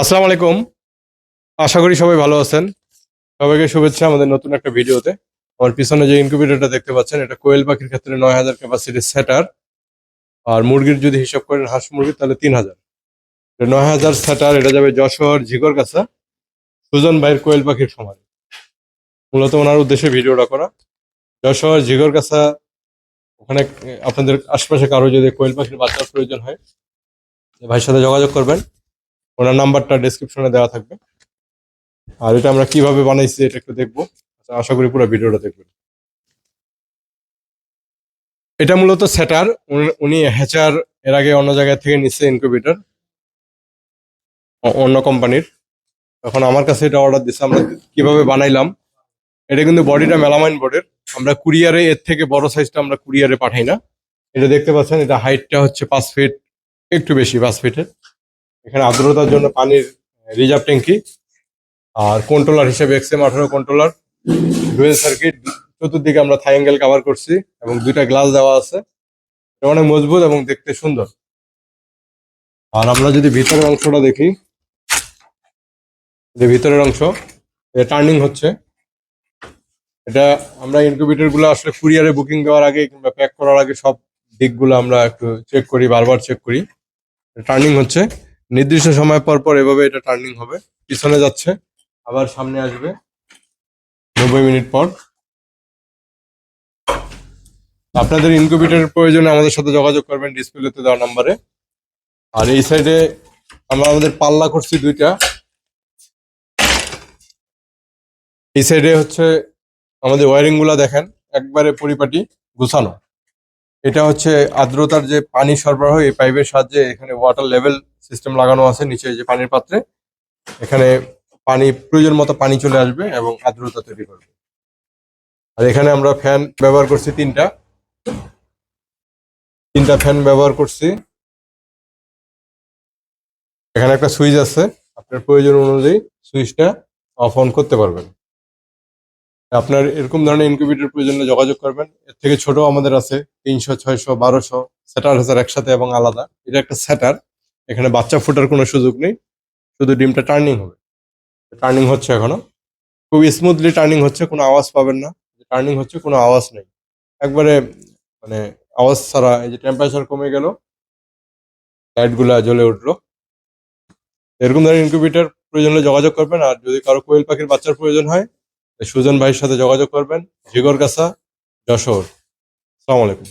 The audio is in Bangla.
আসসালামু আলাইকুম। আশা করি সবাই ভালো আছেন। সবাইকে শুভেচ্ছা আমাদের নতুন একটা ভিডিওতে। আমার পিছনে যে ইনকিউবেটরটা দেখতে পাচ্ছেন, এটা কোয়েল পাখির ক্ষেত্রে নয় হাজার ক্যাপাসিটির সেটার আর মুরগির যদি হিসাব করেন, হাঁস মুরগির তাহলে তিন হাজার। নয় হাজার সেটার এটা যাবে যশোর ঝিগর কাছা সুজন ভাইয়ের কোয়েল পাখির সমাজ মূলত ওনার উদ্দেশ্যে ভিডিওটা করা। যশোর ঝিগর কাছা ওখানে আপনাদের আশপাশে কারও যদি কোয়েল পাখির বাচ্চার প্রয়োজন হয়, ভাইয়ের সাথে যোগাযোগ করবেন। ওনার নাম্বারটা ডেসক্রিপশনে দেওয়া থাকবে। আর এটা আমরা কীভাবে বানাইছি এটা একটু দেখব। আচ্ছা, আশা করি পুরো ভিডিওটা দেখবেন। এটা মূলত সেটার উনি হ্যাচার এর আগে অন্য জায়গা থেকে নিচ্ছে ইনকিউবেটর অন্য কোম্পানির তখন আমার কাছে এটা অর্ডার দিচ্ছে আমরা কীভাবে বানাইলাম। এটা কিন্তু বডিটা মেলামাইন বোর্ডের আমরা কুরিয়ারে এর থেকে বড় সাইজটা আমরা কুরিয়ারে পাঠাই না। এটা দেখতে পাচ্ছেন এটা হাইটটা হচ্ছে পাঁচ ফিট একটু বেশি পাঁচ ফিটের এখানে আর্দ্রতার জন্য পানির রিজার্ভ ট্যাঙ্কি আর কন্ট্রোলার হিসেবে এক্সএম আঠারো কন্ট্রোলার ডুয়েল সার্কিট চতুর্দিকে আমরা থাই অ্যাঙ্গেল কাভার করছি এবং দুইটা গ্লাস দেওয়া আছে। অনেক মজবুত এবং দেখতে সুন্দর। আর আমরা যদি ভিতরের অংশটা দেখি, যে ভিতরের অংশ, এটা টার্নিং হচ্ছে। এটা আমরা ইনকিউবেটরগুলো আসলে কুরিয়ারে বুকিং দেওয়ার আগে কিংবা প্যাক করার আগে সব দিকগুলো আমরা একটু চেক করি, বারবার চেক করি। টার্নিং হচ্ছে। নির্দিষ্ট সময় পর পর এভাবে এটা টার্নিং হবে। পিছনে যাচ্ছে, আবার সামনে আসবে। নব্বই মিনিট পর। আপনাদের ইনকিউবেটরের প্রয়োজনে আমাদের সাথে যোগাযোগ করবেন ডিসপ্লেতে দেওয়া নাম্বারে আর এই সাইডে আমরা আমাদের পাল্লা করছি দুইটা। এই সাইডে হচ্ছে আমাদের ওয়ারিংগুলা দেখেন, একবারে পরিপাটি, গুছানো। এটা হচ্ছে আর্দ্রতার যে পানি সরবরাহ, এই পাইপের সাহায্যে এখানে ওয়াটার লেভেল সিস্টেম লাগানো আছে নিচে যে পানির পাত্রে। এখানে পানি, প্রয়োজন মতো পানি চলে আসবে এবং আর্দ্রতা তৈরি করবে। আর এখানে আমরা ফ্যান ব্যবহার করছি তিনটা। তিনটা ফ্যান ব্যবহার করছি। এখানে একটা সুইচ আছে। আপনার প্রয়োজন অনুযায়ী সুইচটা অফ অন করতে পারবেন। আপনার এরকম ধরনের ইনকিউবেটর প্রয়োজনে যোগাযোগ করবেন। এর থেকে ছোট আমাদের আছে, তিনশো, ছয়শো, বারোশো সেটার হাজার একসাথে এবং আলাদা। এটা একটা সেটার এখানে বাচ্চা ফোটার কোনো সুযোগ নেই। শুধু ডিমটা টার্নিং হবে। টার্নিং হচ্ছে এখনও। খুব স্মুথলি টার্নিং হচ্ছে, কোনো আওয়াজ পাবেন না। টার্নিং হচ্ছে, কোনো আওয়াজ নেই। একবারে মানে আওয়াজ ছাড়া এই যে টেম্পারেচার কমে গেল, লাইটগুলা জ্বলে উঠল। এরকম ধরনের ইনকিউবেটর প্রয়োজনে যোগাযোগ করবেন। আর যদি কারও কোয়েল পাখির বাচ্চার প্রয়োজন হয় সুজন ভাইয়ের সাথে যোগাযোগ করবেন জিগর কাছা যশোর। আসসালামু আলাইকুম।